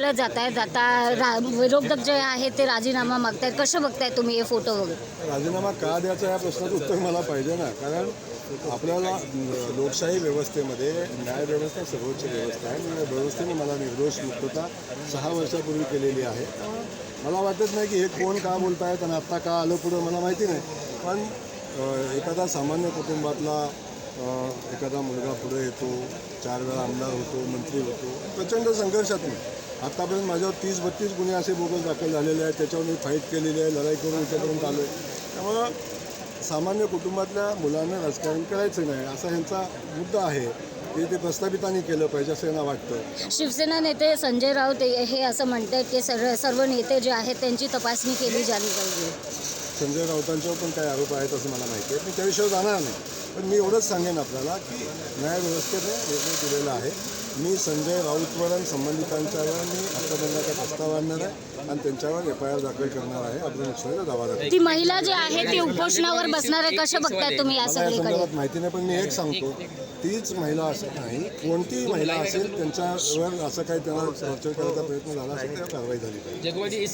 केलं जात आहे आता रा विरोधक जे आहेत ते राजीनामा मागतायत. कसं बघताय तुम्ही हे फोटो वगैरे? राजीनामा का द्यायचा या प्रश्नाचं उत्तर मला पाहिजे ना. कारण आपल्याला लोकशाही व्यवस्थेमध्ये न्यायव्यवस्था सर्वोच्च व्यवस्था आहे. या व्यवस्थेने मला निर्दोष मुक्तता सहा वर्षापूर्वी केलेली आहे. मला वाटत नाही की हे कोण का बोलत आहेत आणि आत्ता का आलं पुढं मला माहिती नाही. पण एखादा सामान्य कुटुंबातला एखादा मुलगा पुढे येतो चार वेळा आमदार होतो मंत्री होतो प्रचंड संघर्षात मी आत्तापर्यंत माझ्यावर तीस बत्तीस गुन्हे असे बोगस दाखल झालेले आहेत. त्याच्यावर मी फाईट केलेली आहे लढाई करून इथेपर्यंत आलो आहे त्यामुळं सामान्य कुटुंबातल्या मुलांना राजकारण करायचं नाही असा ह्यांचा मुद्दा आहे. की ते प्रस्थापितांनी केलं पाहिजे असं यांना वाटतं. शिवसेना नेते संजय राऊत हे असं म्हणतात की सर्व सर्व नेते जे आहेत त्यांची तपासणी केली झाली पाहिजे. संजय राऊतांच्यावर पण काही आरोप आहेत असं मला माहिती आहे. मी त्या विषयावर जाणार नाही. पण मी एवढंच सांगेन आपल्याला की न्यायव्यवस्थेने निर्णय दिलेला आहे. मी संजय राऊतवर आणि संबंधितांच्यावर मी हक्कभंगाचा प्रस्ताव आणणार आहे आणि त्यांच्यावर एफ आय आर दाखल करणार आहे. अपघात दावा दाखल ती महिला जी आहे ती उपोषणावर बसणार आहे. कसं बघताय तुम्ही या मला या सगळीकडे? संदर्भात माहिती नाही पण मी एक सांगतो. तीच महिला असं नाही कोणतीही महिला असेल त्यांच्यावर असं काही त्यांना टॉर्चर करायचा प्रयत्न झाला असेल तर कारवाई झाली पाहिजे.